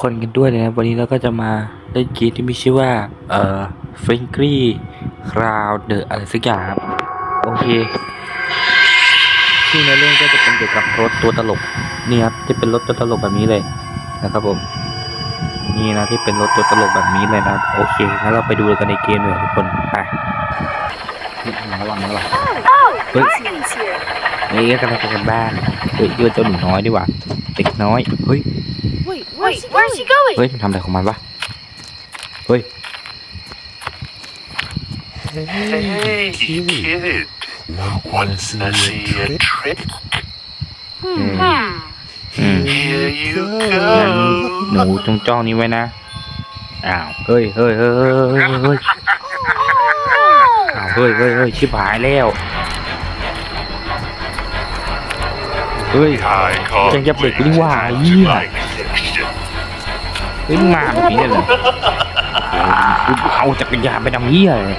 คนกันด้วยนะครับวันนี้เราก็จะมาเล่นเกมที่มีชื่อว่า เอ่อ f r i n k l y Cloud เดอะอะไรสักอย่างครับ โอเคชื่อในเรื่องก็จะเป็นเกี่ยวกับรถตัวตลกนี่ครับจะเป็นรถตัวตลกแบบนี้เลยนะครับผม นี่นะที่เป็นรถตัวตลกแบบนี้เลยนะครับ โอเคงั้นเราไปดูกันในเกมเลยทุกคนไปนี่ระวังระวัง Oh, Wait. Lucy's here. นี่ก็กำลังจะกันบ้านเฮ้ยด้วยเจ้าหนูน้อยดีกว่าเด็กน้อยเฮ้ย Wait, where's, where's he going? เฮ้ยมันทำอะไรของมันวะเฮ้ย Hey, kid. Want to see a trick? อืม Hmm. อืม Here you งั้นหนู go. จงจ้องนี้ไว้นะ อ้าว เฮ้ยเฮ้ยเฮ้ยเฮ้ยเฮ้ยเฮ้ย Oh. อ้าวเฮ้ยเฮ้ยเฮ้ยชิบหายแล้ว เฮ้ย I can't Chẳng chấp được wait cái quả to gì à? like fiction. เฮ้ยมึงมาแบบนี้เลยเอาจักรยานไปทำเหี้ยเลย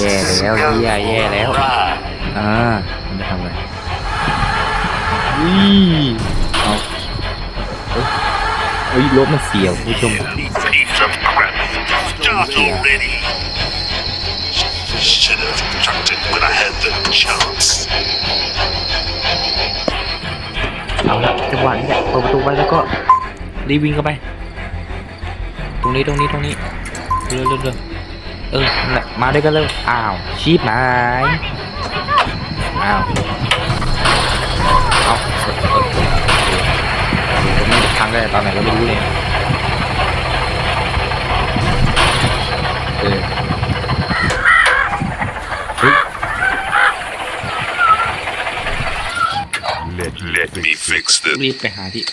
แย่แล้วเหี้ยแย่แล้วอ่ามันจะทำอะไรวิเอาเฮ้ยเฮ้ยรถมันเสียวผู้ชม Piece of crap. Start already. Should have chucked when I had the chance. เอาละจังหวะนี้แหละเปิดประตูไว้แล้วก็รีวิ่งเข้าไป ตรงนี้ตรงนี้ตรงนี้เร็วเร็วเร็วเออมาด้วยกันเร็วอ้าวชีพหายอ้าวเอาเออเออเออมันจะพังได้ตอนไหนก็ไม่รู้เลยเออ รีบไปหาที่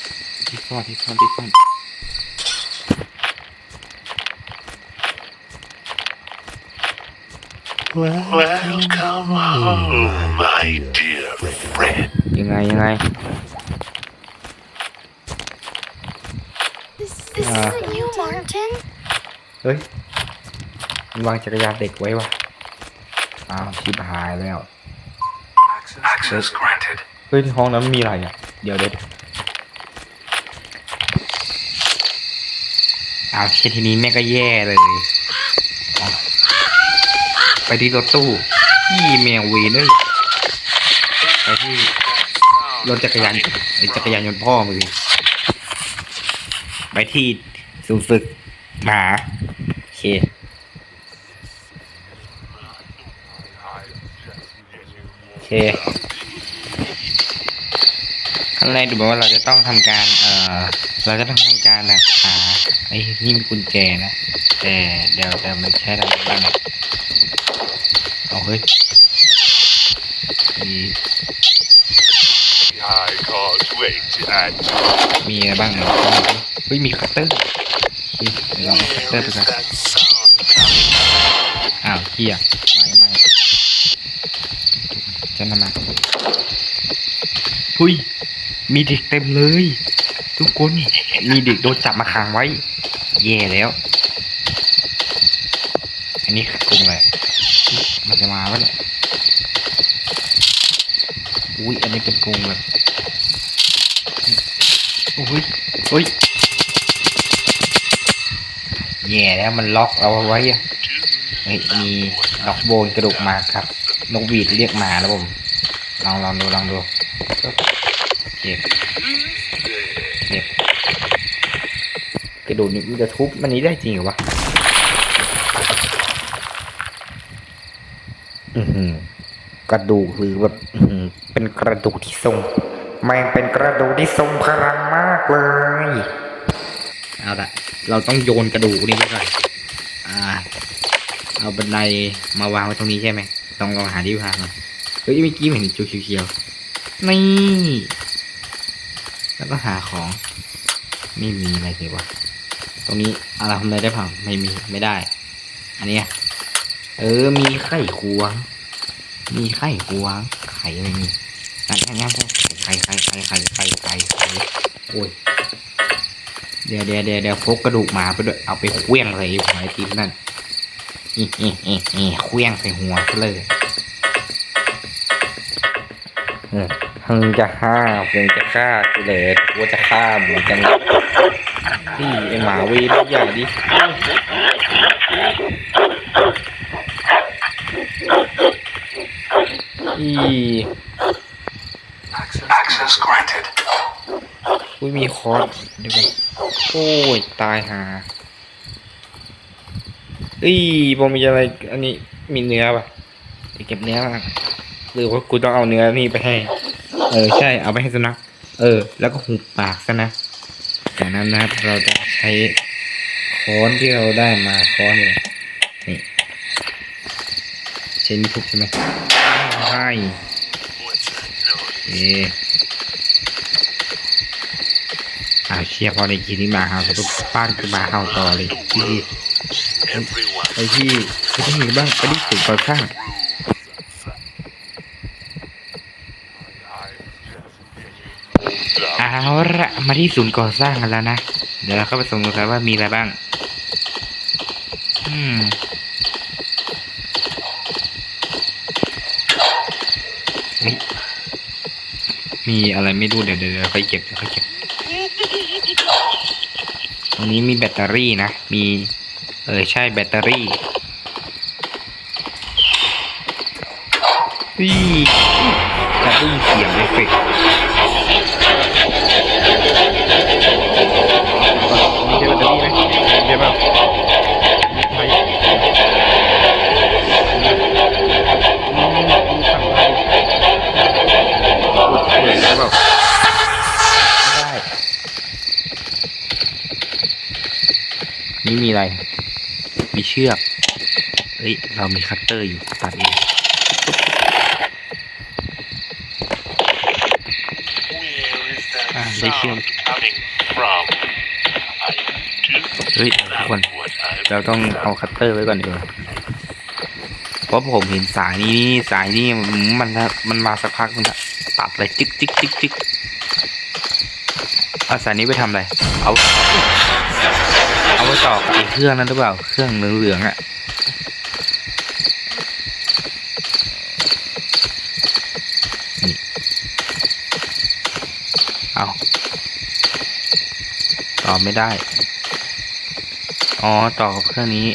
ที่ซ่อนที่ซ่อนที่ซ่อน Welcome home, my dear friend. ยังไงยังไง This, this Ah. isn't you, Martin. เฮ้ย มันวางจักรยานเด็กไว้วะอ้าวชิบหายแล้ว Access granted. เฮ้ยที่ห้องนั้นมีอะไรอะ เดี๋ยวเดี๋ยว เอาเช่นทีนี้แม่ก็แย่เลย ไปที่รถตู้ยี่แมวเวนเลยไปที่รถจักรยานไอจักรยานยนต์พ่อมือไปที่ศูนย์ฝึกหมาโอเคโอเคขั้นแรกดูเหมือว่าเราจะต้องทำการเอ่อ เราจะต้องทำการแบบหาไอ้นี่มีกุญแจนะ แต่เดี๋ยวเดี๋ยวมันใช้ทำอะไรบ้างเอาเฮ้ยมีมีอะไรบ้างเนี่ยเฮ้ยมีคัตเตอร์โอเคเดี๋ยวเราเอาคัตเตอร์ไปก่อนอ้าวเฮียไม่ไม่จะนำมาหุยมีเด็กเต็มเลย ทุกคนมีเด็กโดนจับมาขังไว้แย่แล้ว อันนี้คือกลุ่มอะไรมันจะมาปะเนี่ยอุ้ยอันนี้เป็นกลุ่มแบบอุ้ยอุ้ยแย่แล้วมันล็อกเอาไว้อะเฮ้ยมีดอกโบนกระดูกหมาครับนกหวีดเรียกหมาแล้วผมลองลองดูลองดูเก็บเก็บก ระดูกนี้มันจะทุบมันนี้ได้จริงเหรอวะอือหือกระดูกหรือแบบอือหือเป็นกระดูกที่ทรงแม่งเป็นกระดูกที่ทรงพลังมากเลยเอาละเราต้องโยนกระดูกนี้ไปก่อนอ่า เอาบันไดมาวางไว้ตรงนี้ใช่ไหมต้องลองหาที่วางก่อนเฮ้ยเมื่อกี้เห็นจุดเขียวๆนี่ แล้วก็หาของ ไม่มีอะไรเลยวะต รงนี้อะไรทำอะไรได้ผังไม่มีไม่ได้ อันนี้เออมีไข่ควง มีไข่ควงไข่อะไรนี่งั้นงั้นงั้ไข่ไข่ไข่ไข่ไข่ไข่ไข่โอ้ยเดี๋ยวเดี๋ยวเดี๋ยวเดี๋ยวพกกระดูกหมาไปด้วยเอาไปเคลี้ยงใส่หัวไอ้ทีมนั่นอีอีอีอีเคลี้ยงใส่หัวซะเลยเออมึงจะฆ่ามึงจะฆ่ากูเลยกูจะฆ่ามึงจัง นี่ไอหมาเวีทุกอย่างดิอี Access granted. อุ้ยมีคอร์สเดี๋ยวก่อนโอ้ย ตายหาเอ้ยผมมีอะไร อันนี้มีเนื้อป่ะไปเก็บเนื้อมาหรือว่ากูต้องเอาเนื้อนี่ไปให้ เออ ใช่ เอาไปให้สุนัข เออ แล้วก็หุบปากซะนะ จากนั้นนะครับเราจะใช้ค้อนที่เราได้มาค้อนเนี่ยนี่ใช้นิ้วทุบใช่ไหมใช่เออาเชียพอในกีนี้มาเฮาสตุกบ้านคือมาเฮาต่อเลยพี่ไอพี่ไปที่ไหนบ้างไปที่สุดก่อสร้าง เอาละมาที่ศูนย์ก่อสร้างกันแล้วนะ เดี๋ยวเราเข้าไปสำรวจกันว่ามีอะไรบ้าง อืมมีอะไรไม่รู้เดี๋ยวเดี๋ยวเดี๋ยวไปเก็บเดี๋ยวไปเก็บ ตรงนี้มีแบตเตอรี่นะ มี เออใช่แบตเตอรี่วีกระตุ้นเสียงเอฟเฟกต์ อะไร มีเชือก เฮ้ย เรามีคัตเตอร์อยู่ตัดเอง Where is that Ah, they sound should. coming from? I do เฮ้ยทุกคน what I เราต้องเอาคัตเตอร์ไว้ก่อนดีกว่าเพราะผมเห็นสายนี้นี่สายนี้มันมันมาสักพักนึงละตัดเลยจิกจิกจิกจิกเอาสายนี้ไปทำอะไร เอา เอาไปต่อกับไอเครื่องนั้นหรือเปล่า เครื่องเหลืองๆอะนี่เอาต่อไม่ได้ อ๋อ ต่อกับเครื่องนี้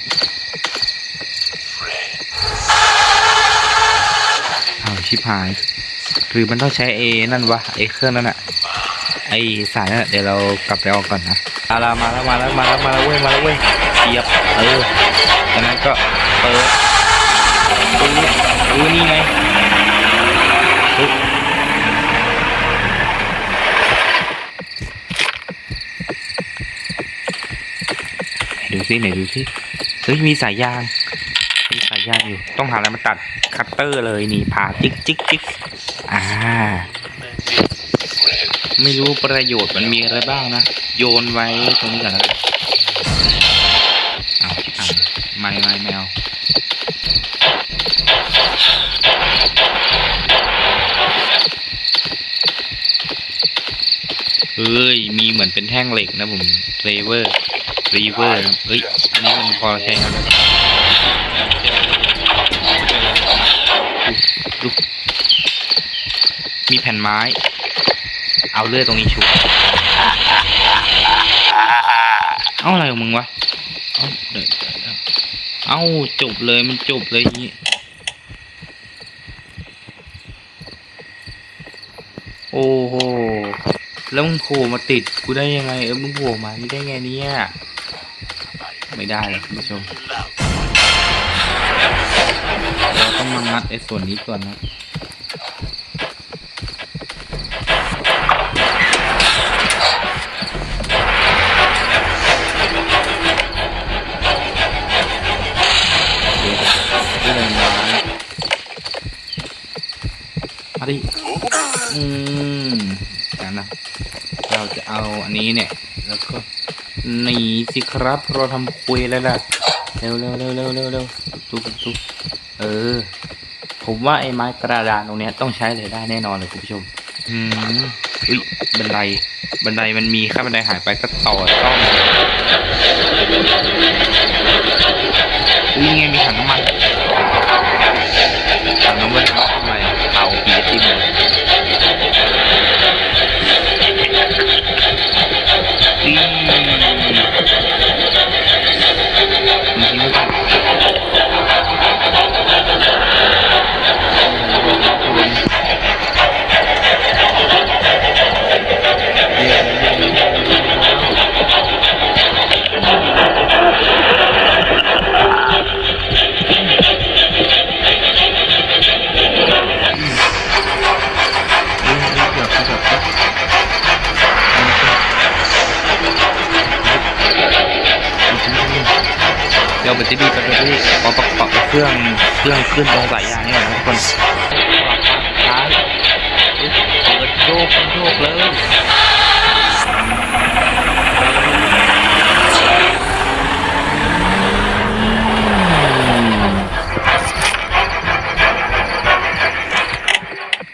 เอาชิบหาย หรือมันต้องใช้เอนั่นวะไอเครื่องนั้นอะ ไอสายนั่นอะเดี๋ยวเรากลับไปเอาก่อนนะมาแล้วมาแล้วมาแล้วมาแล้วมาแล้วเว้ยมาแล้วเว้ยเสียบเออจากนั้นก็เปิดดูดูนี่ไงเฮ้ยไหนดูซิไหนดูซิเฮ้ยมีสายยาง มีสายยางอยู่ ต้องหาอะไรมาตัดคัตเตอร์เลยนี่ผ่าจิกจิกจิกอ่า ไม่รู้ประโยชน์มันมีอะไรบ้างนะ โยนไว้ตรงนี้ก่อนแล้วกันเอาอ่าไม่ไม่ไม่เอาเอ้ย มีเหมือนเป็นแท่งเหล็กนะผมเรเวอร์รีเวอร์เอ้ย อันนี้มันพอใช้งานได้ปะดูมีแผ่นไม้ เอาเลือยตรงนี้ชูเอาอะไรของมึงวะ เอาเดี๋ยวเดี๋ยวเดี๋ยวเอาจบเลยมันจบเลยอย่างงี้โอ้โห แล้วมึงโผล่มาติดกูได้ยังไง เออมึงโผล่มานี่ได้ไงเนี่ย ไม่ได้เลยคุณผู้ชมเราต้องมางัดไอ้ส่วนนี้ก่อนนะ ดิอืมกันนะ เราจะเอาอันนี้เนี่ย แล้วก็หนีสิครับเราทำคุยแล้วล่ะ เร็วเร็วเร็วเร็วเร็วเร็วตุ๊กตุ๊กตุ๊กเออ ผมว่าไอ้ไม้กระดานตรงเนี้ยต้องใช้เลยได้แน่นอนเลยคุณผู้ชม อืมอุ้ยบันได บันไดมันมีค่าบันไดหายไปก็ต่อต้องอุ้ยไงมีถังน้ำมัน ที่เราประกอบเครื่องเครื่องขึ้นตรงสายยางนี่ก่อนะทุกคนสลับซ้ายเปิดโยกโยกเลย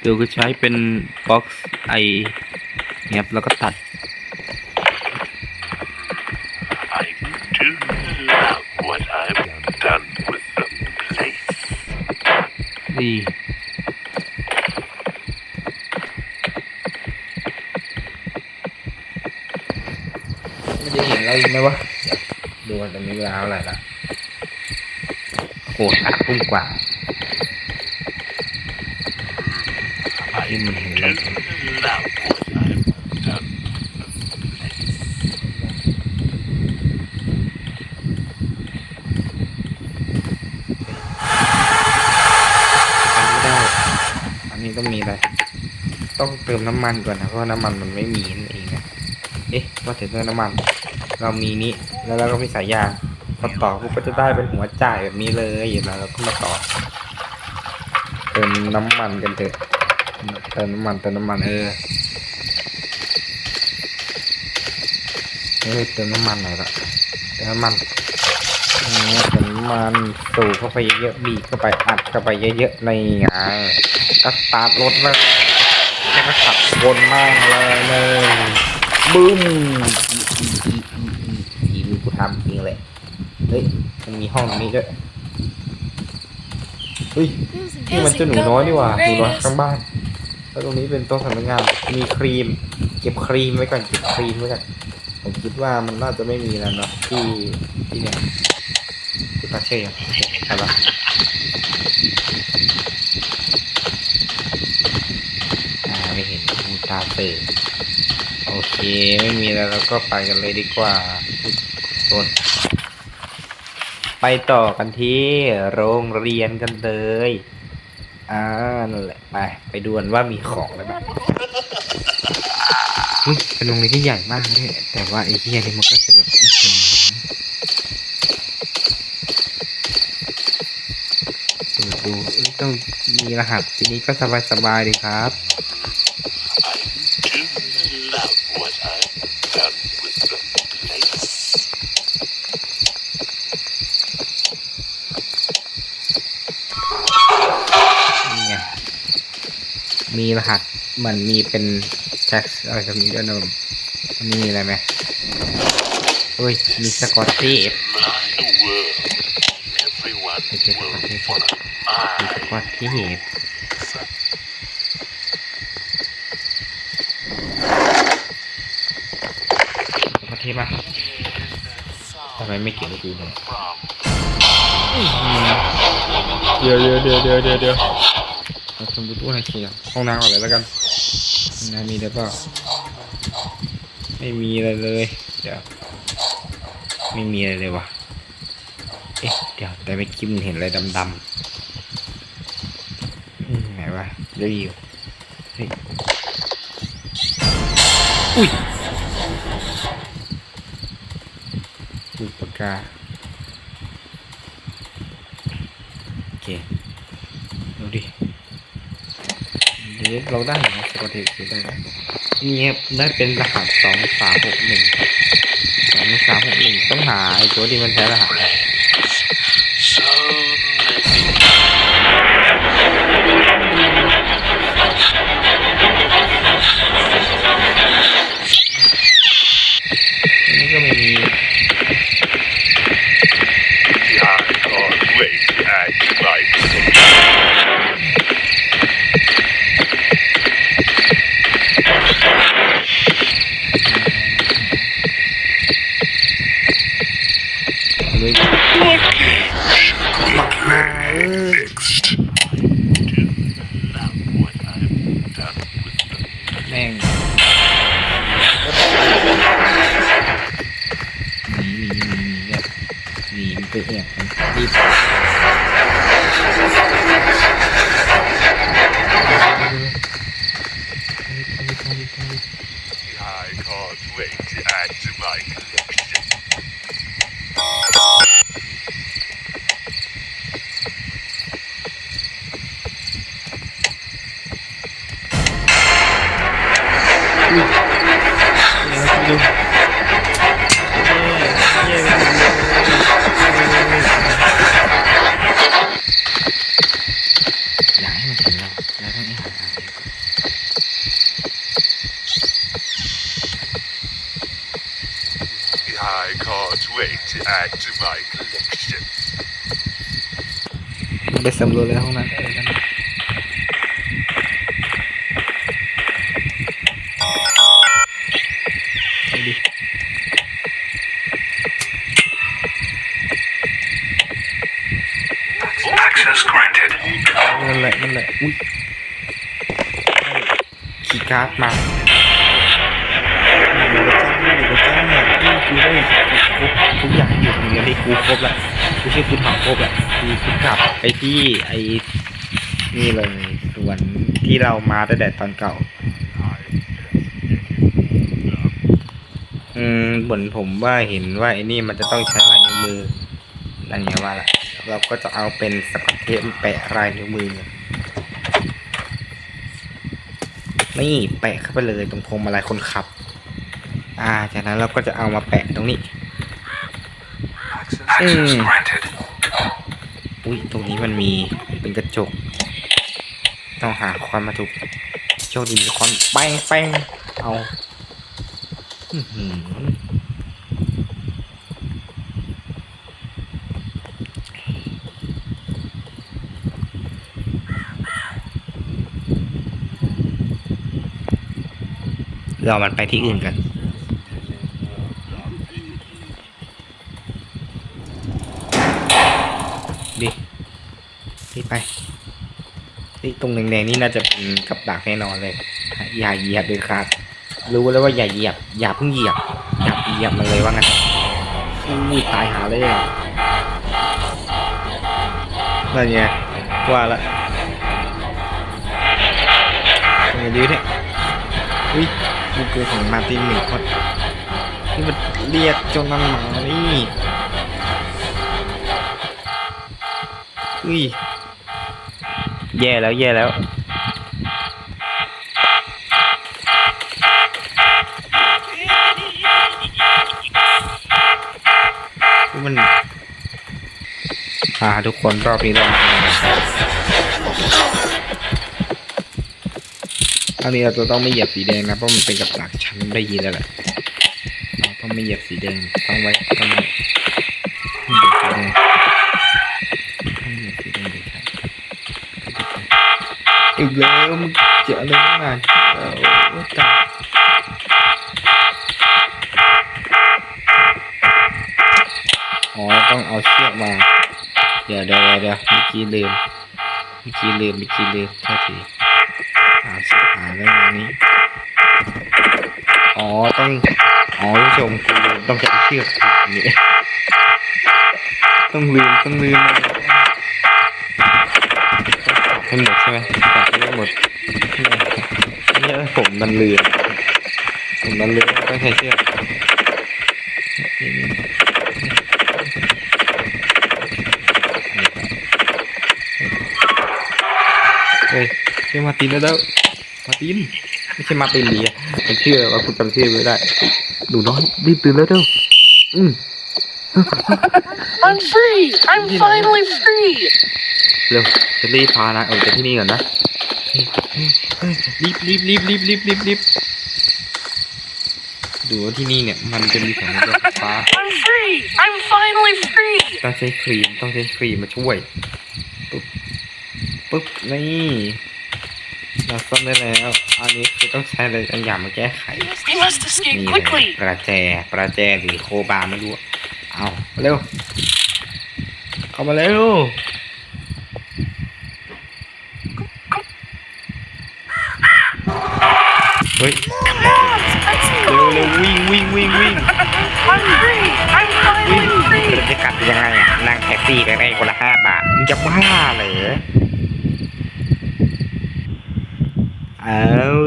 เดี๋ยวก็ใช้เป็นบ็อกซ์ไอเนี้ยแล้วก็ตัด ดีไม่ได้เห็นเราอีกไหมวะเดี๋ยวดูกันตอนนี้เวลาเท่าไหร่ละโอ้โหสามทุ่มกว่าที่มันเห็น Do แล้ว love what I've done. ไม่ได้ อั นี้ต้องมีอะไร ต้องเติมน้ำมันก่อนนะเพราะน้ำมันมันไม่มีนั่นเองนะเอ๊ะว่าถึงเติมน้ำมัน เรามีนี้แล้วเราก็มีสายยางพอต่อปุ๊บก็จะได้เป็นหัวจ่ายแบบนี้เลยแล้วเราก็มาต่อ เติมน้ำมันกันเถอะเติมน้ำมันเติมน้ำมันเออเฮ้ยเติมน้ำมันหน่อยละเติมน้ำมัน เออเติมน้ำมันสูบเข้าไปเยอะๆบีบเข้าไปอัดเข้าไปเยอะๆในไงก็สตาร์ทรถแล้วแล้วก็ขับวนมากเลยเลยบึ้มอีอีอีอีอีมือกูทำจริงเลยเฮ้ยมันมีห้องนี้ด้วยเฮ้ยนี่มันเจะหนูน้อยนี่หว่าหนูน้อยข้างบ้านแล้วตรงนี้เป็นโต๊ะสำนักงาน มีครีม เก็บครีมไว้ก่อนเก็บครีมไว้ก่อนผมคิดว่ามันน่าจะไม่มีแล้วเนาะที่ที่เนี่ย ที่ปาเช่ยังใช่ปะไม่เห็นมูตาเตอร์โอเค ไม่มีแล้วเราก็ไปกันเลยดีกว่าทุกคนไปต่อกันที่โรงเรียนกันเลยอ่านั่นแหละไปไปดูกันว่ามีของอะไรบ้างเป็นโรงเรียนที่ใหญ่มากเลยแต่ว่าไอ้เหี้ยนี่มันก็จะแบบอื้อหือดูดูเอ้ยต้อง มีรหัสทีนี้ก็สบายสบายๆดีครับ นี่ไง มีรหัสเหมือนมีเป็นแท็กอะไรแบบนี้ด้วยนะผมอันนี้มีอะไรไหมเฮ้ย มีสกอต เทป My world. Everyone Okay, will okay, follow มีส my กอตเทปสกอตเทปอะทำไมไม่เก็บไว้ดูเลยเดี๋ยวเดี๋ยวเดี๋ยวเดี๋ยวเดี๋ยวเดี๋ยวเราทำดูด้วยให้เคลียร์ห้องน้ำก่อนเลยแล้วกันน้ำมีได้เปล่าไม่มีอะไรเลย เดี๋ยว ไม่มีอะไรเลยวะ ดี๋ยวแต่ไม่คิดมันเห็นอะไรดำๆอืมไหนวะเดี๋ยวอยู่เฮ้ยอุ้ยอุ้ยปากกาโอเคดูดิเดี๋ยวเราได้อยู่นะสกอตเทปได้แล้วนี่ครับได้เป็นรหัสสองสามหกหนึ่งสองสามหกหนึ่งต้องหาไอ้ตัวที่มันใช้รหัสนะ So I can't wait to add to my collection. To add to my collection. ไปสำรวจเลยห้องนั้นเออนั่นน่ะไปดิ Access granted. นั่นแหละนั่นแหละอุ้ยคีย์การ์ดมาเดี๋ยวจ้าเดี๋ยวจ้าเนี่ยนี่กูได้ค รบทุกอย่างอยู่ตรงนี้ที่กูครบแล้วกูชื่อกูทำครบแล้วกูกูกลับไปที่ไอ้นี่เลยสวนที่เรามาตั้งแต่ตอนเก่า อืมเหมือนผมว่าเห็นว่าไอ้นี่มันจะต้องใช้ลายนิ้วมืออะไรเงี้ยว่าละเราก็จะเอาเป็นสกอตเทปแปะลายนิ้วมือนี่แปะเข้าไปเลยตรงพวงมาลัยคนขับ อ่า จากนั้นเราก็จะเอามาแปะตรงนี้ Access granted. อุ้ยตรงนี้มันมีเป็นกระจก ต้องหาควันมาถูกโชคดีมีควันแป้งแป้งเอาอื้อหือเรามันไปที่อื่นกัน ดินี่ ไปนี่ตรงแดงๆนี่น่าจะเป็นกับดักแน่นอนเลย อย่าเหยียบเลยครับ รู้แล้วว่าอย่าเหยียบ อย่าเพิ่งเหยียบ อย่าเหยียบมันเลยว่างั้นอุ้ยตายหาเลยนั่นไงว่าละยังไงดีเนี่ยอุ้ยกูเกิดของมาตินหนึ่งคนนี่มันเรียกจนนั้นมานี่อุ้ย แย่แล้วแย่แล้ว มันอ่าทุกคนรอบนี้เราอันนี้เราจะต้องไม่เหยียบสีแดงนะเพราะมันเป็นกับดักชั้นได้ยินแล้วแหละเราต้องไม่เหยียบสีแดงต้องไว้ต้องไว้เหยียบสีแดงไม่เหยียบสีแดงเด็ดขาด อีกแล้วมึงเจออะไรตั้งนานโอ้ตายอ๋อต้องเอาเชือกมา เดี๋ยวเดี๋ยวเดี๋ยวเมื่อกี้ลืมเมื่อกี้ลืมเมื่อกี้ลืมโทษทีหาเชือกหาเรื่องนี้ อ๋อต้อง อ๋อผู้ชมกูต้องใช้เชือกอันนี้ต้องลืมต้องลืมต้องให้หมดใช่ไหม มันเลืมผมมันเลืมต้องใช้เชือกเฮ้ยใช่อมาตินแล้วแล้วมาตินไม่ใช่มาตินดีอะมันชื่ออะไรวะคุณจำชื่อไม่ได้หนูน้อยรีบตื่นแล้วเด้ออืม I'm free! I'm finally free! เร็วจะรีบพานะออกจากที่นี่ก่อนนะ เฮ้ยเฮ้ยเฮ้ยรีบรีบรีบรีบรีบรีบรีบดูว่าที่นี่เนี่ย มันจะมีแสงไฟฟ้า I'm free! I'm finally free! ต้องใช้ครีมต้องใช้ครีมมาช่วยปุ๊บปุ๊บนี่เราซ่อมได้แล้ว อันนี้คือต้องใช้อะไรบางอย่างมาแก้ไข We must escape นี่เลย quickly! ประแจประแจหรือโคบาไม่รู้อะเอาเร็ว เข้ามาเร็ว เฮ้ยเร็วเร็ววิ่งวิ่งวิ่งวิ่งเราจะกลับยังไงอะนั่งแท็กซี่ไปได้คนละห้าบาทมึงจะบ้าเหรอเอา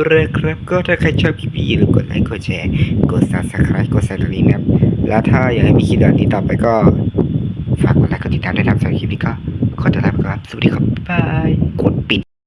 เลยครับก็ถ้าใครชอบคลิปนี้อย่าลืมกดไลค์กดแชร์กด subscribe กดสั่นกระดิ่งนะครับ แล้วถ้าอยากให้มีคลิปแบบนี้ต่อไปก็ ฝากกดไลค์กดติดตามด้วยนะครับสำหรับคลิปนี้ก็ขอตัวลาไปก่อนสวัสดีครับบ๊ายบายกดปิด